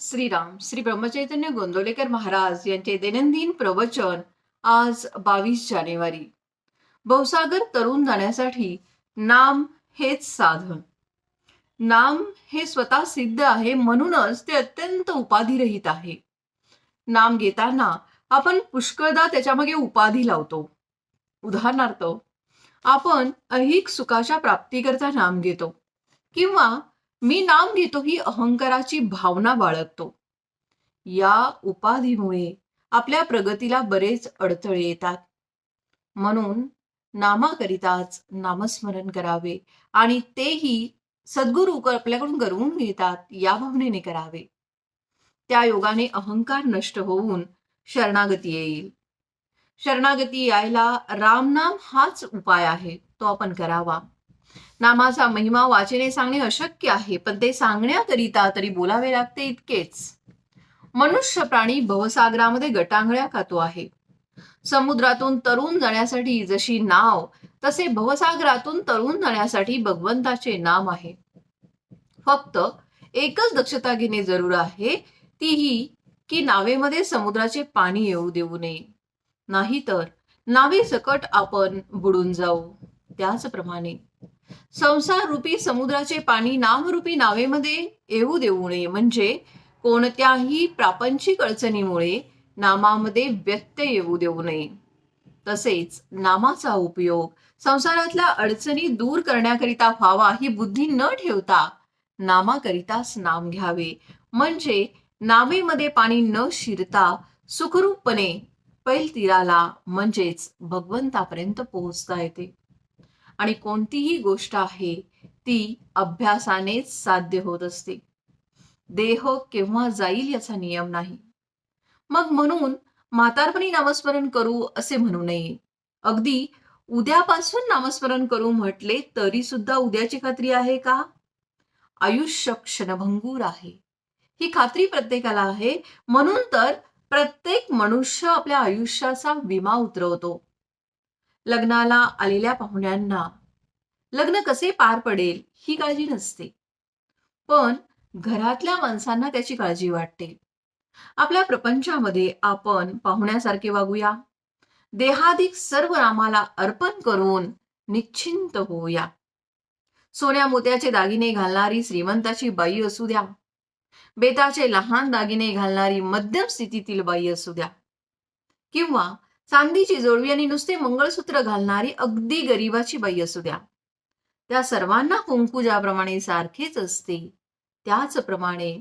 श्रीराम श्री ब्रह्मचैतन्य गोंदवलेकर महाराज यांचे दैनंदिन प्रवचन आज बावीस जानेवारी. बहुसागर तरुण जाण्यासाठी नाम हेच साधन. नाम हे स्वतः सिद्ध आहे म्हणूनच ते अत्यंत उपाधिरहित आहे. नाम घेताना आपण पुष्कळदा त्याच्यामागे उपाधी लावतो. उदाहरणार्थ आपण ऐहिक सुखाच्या प्राप्तीकरता नाम घेतो किंवा मी नाम घेतो ही अहंकाराची भावना बाळगतो. या उपाधीमुळे आपल्या प्रगतीला बरेच अडथळे येतात. म्हणून नामाकरिताच नामस्मरण करावे आणि तेही सद्गुरू आपल्याकडून करवून घेतात या भावनेने करावे. त्या योगाने अहंकार नष्ट होऊन शरणागती येईल. शरणागती यायला रामनाम हाच उपाय आहे तो आपण करावा. नामाचा महिमा वाचेने सांगणे अशक्य आहे पण ते सांगण्याकरिता तरी बोलावे लागते इतकेच. मनुष्य प्राणी भवसागरामध्ये गटांगळ्या खातो आहे. समुद्रातून तरुण जाण्यासाठी जशी नाव तसे भवसागरातून तरुण जाण्यासाठी भगवंताचे नाम आहे. फक्त एकच दक्षता घेणे जरूर आहे तीही की नावेमध्ये समुद्राचे पाणी येऊ देऊ नये. नाहीतर नावे सकट आपण बुडून जाऊ. त्याचप्रमाणे संसार रूपी समुद्राचे पाणी नामरूपी नावेमध्ये येऊ देऊ नये म्हणजे कोणत्याही प्रापंचिक अडचणीमुळे नामामध्ये व्यत्यय येऊ देऊ नये. तसेच नामाचा उपयोग संसारातल्या अडचणी दूर करण्याकरिता व्हावा ही बुद्धी न ठेवता नामाकरिताच नाम घ्यावे. म्हणजे नामेमध्ये पाणी न शिरता सुखरूपपणे पैल तीराला म्हणजेच भगवंतापर्यंत पोहोचता येते. आणि कोणतीही गोष्ट आहे ती अभ्यासानेच साध्य होत असते. देह केव्हा जाईल याचा नियम नाही. मग म्हणून म्हातारपणी नामस्मरण करू असे म्हणू नये. अगदी उद्यापासून नामस्मरण करू म्हटले तरी सुद्धा उद्याची खात्री आहे का? आयुष्य क्षणभंगूर आहे. ही खात्री प्रत्येकाला आहे. म्हणून तर प्रत्येक मनुष्य आपल्या आयुष्याचा विमा उतरवतो. लग्नाला आलेल्या पाहुण्यांना लग्न कसे पार पडेल ही काळजी नसते. पण घरातल्या माणसांना त्याची काळजी वाटते. आपल्या प्रपंचामध्ये आपण पाहुण्यासारखे वागूया. देहाधिक सर्व रामाला अर्पण करून निश्चिंत होऊया. सोन्या मोत्याचे दागिने घालणारी श्रीमंताची बाई असू द्या. बेताचे लहान दागिने घालणारी मध्यम स्थितीतील बाई असू द्या. किंवा चांदीची जोडवी आणि नुसते मंगळसूत्र घालणारी अगदी गरीबाची बाई असू द्या. त्या सर्वांना कुंकू ज्याप्रमाणे सारखेच असते त्याचप्रमाणे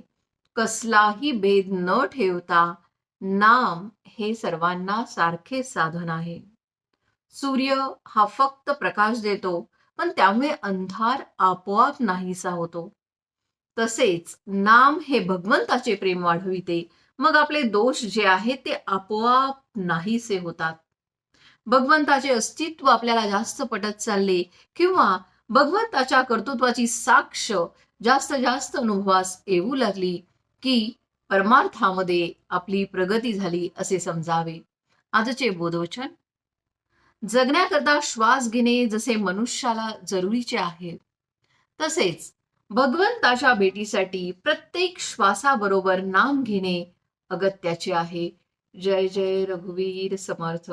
कसलाही भेद न ठेवता नाम हे सर्वांना सारखे साधन आहे. सूर्य हा फक्त प्रकाश देतो पण त्यामुळे अंधार आपोआप नाहीसा होतो. तसेच नाम हे भगवंताचे प्रेम वाढविते मग आपले दोष जे आहेत ते आपोआप नाहीसे होतात. भगवंताचे अस्तित्व आपल्याला जास्त पटत चालले किंवा भगवंताच्या कर्तृत्वाची साक्ष जास्त जास्त अनुभवास येऊ लागली की परमार्थामध्ये आपली प्रगती झाली असे समजावे. आजचे बोधवचन. जगण्याकरता श्वास घेणे जसे मनुष्याला जरुरीचे आहे. तसेच भगवंताच्या भेटीसाठी प्रत्येक श्वासाबरोबर नाम घेणे अगत्याचे आहे. जय जय रघुवीर समर्थ.